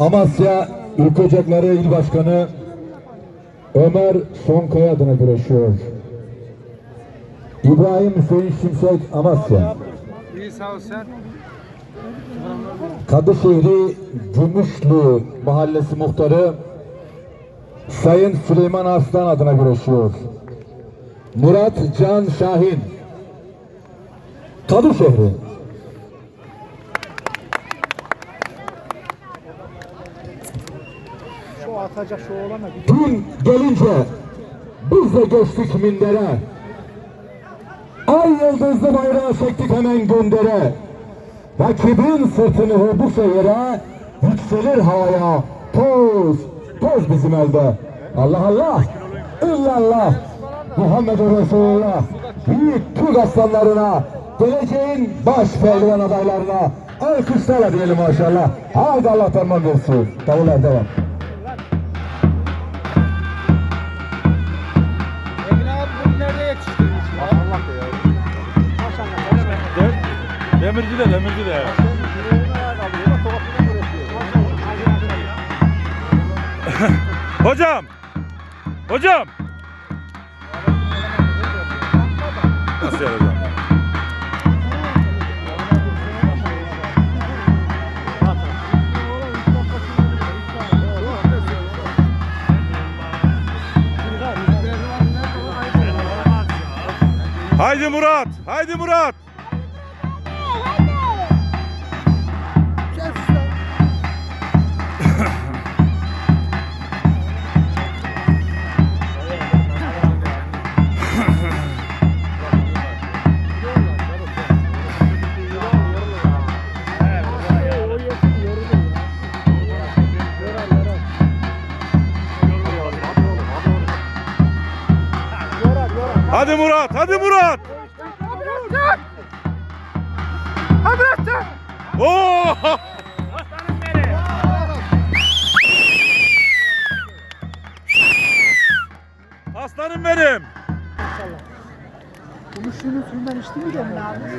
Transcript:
Amasya İlk Ocakları İl Başkanı Ömer Sonkaya adına güreşiyor. İbrahim Hüseyin Şimşek Amasya. Kadışehri Gümüşlü Mahallesi Muhtarı Sayın Süleyman Arslan adına güreşiyor. Murat Can Şahin. Kadışehri. Şu atacak şu oğlana bir Gün gelince biz de geçtik mindere. Ay yıldızlı bayrağı çektik hemen göndere. Rakibin sırtını bu şehire yükselir havaya. Toz, toz bizim elde. Allah Allah, illallah, Muhammed Resulullah. Büyük Türk aslanlarına, geleceğin baş pehlivan adaylarına alkışlarla diyelim maşallah. Haydi Allah tamam versin. Davullar devam. Demirci de demirci de. Hocam. Hocam. Nasıl yapacağım? Haydi Murat. Haydi Murat. Hadi Murat. Hadi Murat. Oo! Aslanım benim. Bunu şunu suyundan içti mi Emin abi?